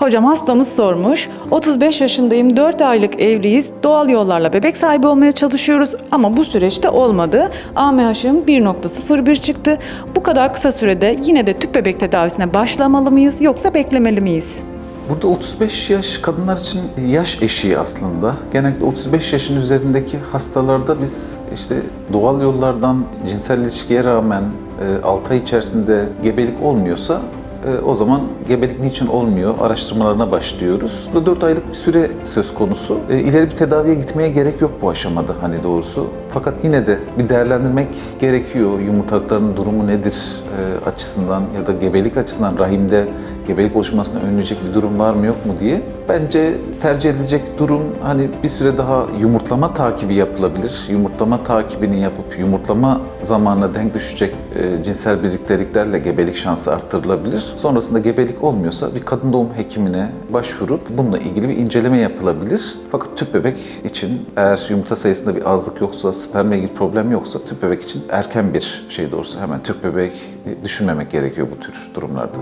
Hocam hastamız sormuş. 35 yaşındayım, 4 aylık evliyiz. Doğal yollarla bebek sahibi olmaya çalışıyoruz ama bu süreçte olmadı. AMH'ım 1.01 çıktı. Bu kadar kısa sürede yine de tüp bebek tedavisine başlamalı mıyız yoksa beklemeli miyiz? Burada 35 yaş kadınlar için yaş eşiği aslında. Genellikle 35 yaşın üzerindeki hastalarda biz işte doğal yollardan cinsel ilişkiye rağmen 6 ay içerisinde gebelik olmuyorsa e, o zaman gebelik niçin olmuyor araştırmalarına başlıyoruz. Burada 4 aylık bir süre söz konusu. E, İleri bir tedaviye gitmeye gerek yok bu aşamada hani doğrusu. Fakat yine de bir değerlendirmek gerekiyor. Yumurtalıkların durumu nedir e, açısından ya da gebelik açısından rahimde gebelik oluşmasını önleyecek bir durum var mı yok mu diye. Bence tercih edilecek durum hani bir süre daha yumurtlama takibi yapılabilir. Yumurtlama takibini yapıp yumurtlama zamanına denk düşecek e, cinsel birlikteliklerle gebelik şansı arttırılabilir. Sonrasında gebelik olmuyorsa bir kadın doğum hekimine başvurup bununla ilgili bir inceleme yapılabilir. Fakat tüp bebek için eğer yumurta sayısında bir azlık yoksa, spermle ilgili problem yoksa tüp bebek için erken bir şey doğrusu hemen tüp bebek düşünmemek gerekiyor bu tür durumlarda.